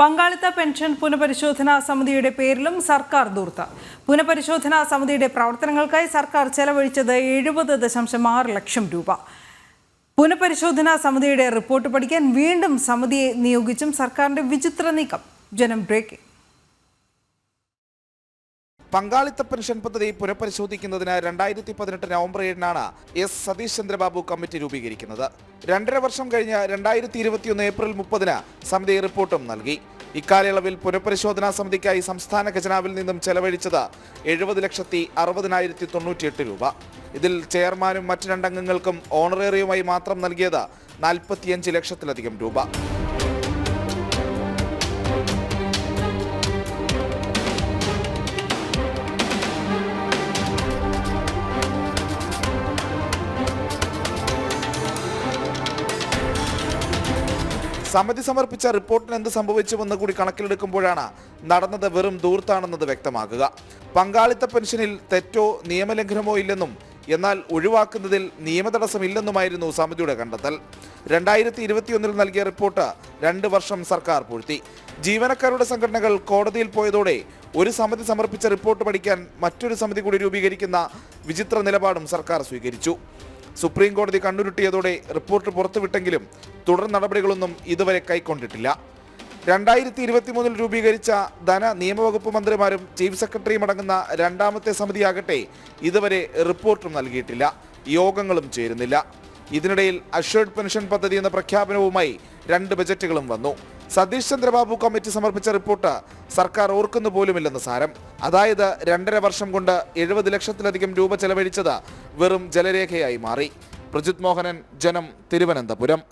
പങ്കാളിത്ത പെൻഷൻ പുനഃപരിശോധനാ സമിതിയുടെ പേരിലും സർക്കാർ ദൂർത്ത. പുനഃപരിശോധനാ സമിതിയുടെ പ്രവർത്തനങ്ങൾക്കായി സർക്കാർ ചെലവഴിച്ചത് എഴുപത് ദശാംശം ആറ് ലക്ഷം രൂപ. പുനഃപരിശോധനാ സമിതിയുടെ റിപ്പോർട്ട് പഠിക്കാൻ വീണ്ടും സമിതിയെ നിയോഗിച്ചും സർക്കാരിന്റെ വിചിത്ര നീക്കം. ജനം ബ്രേക്കിംഗ് പങ്കാളിത്ത പെൻഷൻ പദ്ധതി പുനഃപരിശോധിക്കുന്നതിന് രണ്ടായിരത്തി പതിനെട്ട് നവംബർ ഏഴിനാണ് എസ് സതീഷ് ചന്ദ്രബാബു കമ്മിറ്റി രൂപീകരിക്കുന്നത്. രണ്ടര വർഷം കഴിഞ്ഞ് രണ്ടായിരത്തി ഇരുപത്തിയൊന്ന് ഏപ്രിൽ മുപ്പതിന് സമിതി റിപ്പോർട്ടും നൽകി. ഇക്കാലയളവിൽ പുനഃപരിശോധനാ സമിതിക്കായി സംസ്ഥാന ഖജനാവിൽ നിന്നും ചെലവഴിച്ചത് എഴുപത് ലക്ഷത്തി അറുപതിനായിരത്തി തൊണ്ണൂറ്റിയെട്ട് രൂപ. ഇതിൽ ചെയർമാനും മറ്റ് രണ്ടംഗങ്ങൾക്കും ഓണറേറിയുമായി മാത്രം നൽകിയത് നാൽപ്പത്തിയഞ്ച് ലക്ഷത്തിലധികം രൂപ. സമിതി സമർപ്പിച്ച റിപ്പോർട്ടിന് എന്ത് സംഭവിച്ചുവെന്ന് കൂടി കണക്കിലെടുക്കുമ്പോഴാണ് നടന്നത് വെറും ദൂർത്താണെന്നത് വ്യക്തമാക്കുക പങ്കാളിത്ത പെൻഷനിൽ തെറ്റോ നിയമലംഘനമോ ഇല്ലെന്നും എന്നാൽ ഒഴിവാക്കുന്നതിൽ നിയമതടസ്സമില്ലെന്നുമായിരുന്നു സമിതിയുടെ കണ്ടെത്തൽ. രണ്ടായിരത്തി ഇരുപത്തിയൊന്നിൽ നൽകിയ റിപ്പോർട്ട് രണ്ട് വർഷം സർക്കാർ പൂഴ്ത്തി. ജീവനക്കാരുടെ സംഘടനകൾ കോടതിയിൽ പോയതോടെ ഒരു സമിതി സമർപ്പിച്ച റിപ്പോർട്ട് പഠിക്കാൻ മറ്റൊരു സമിതി കൂടി രൂപീകരിക്കുന്ന വിചിത്ര നിലപാടും സർക്കാർ സ്വീകരിച്ചു. സുപ്രീം കോടതി കണ്ണുരുട്ടിയതോടെ റിപ്പോർട്ട് പുറത്തുവിട്ടെങ്കിലും തുടർ നടപടികളൊന്നും ഇതുവരെ കൈക്കൊണ്ടിട്ടില്ല. രണ്ടായിരത്തി ഇരുപത്തിമൂന്നിൽ രൂപീകരിച്ച ധന നിയമവകുപ്പ് മന്ത്രിമാരും ചീഫ് സെക്രട്ടറിയും അടങ്ങുന്ന രണ്ടാമത്തെ സമിതിയാകട്ടെ ഇതുവരെ റിപ്പോർട്ടും നൽകിയിട്ടില്ല. യോഗങ്ങളും ചേരുന്നില്ല. ഇതിനിടയിൽ അഷേർഡ് പെൻഷൻ പദ്ധതി എന്ന പ്രഖ്യാപനവുമായി രണ്ട് ബജറ്റുകളും വന്നു. സതീഷ് ചന്ദ്രബാബു കമ്മിറ്റി സമർപ്പിച്ച റിപ്പോർട്ട് സർക്കാർ ഓർക്കുന്നു പോലുമില്ലെന്ന് സാരം. അതായത് രണ്ടര വർഷം കൊണ്ട് എഴുപത് ലക്ഷത്തിലധികം രൂപ ചെലവഴിച്ചത് വെറും ജലരേഖയായി മാറി. പ്രജിത് മോഹനൻ ജനം തിരുവനന്തപുരം.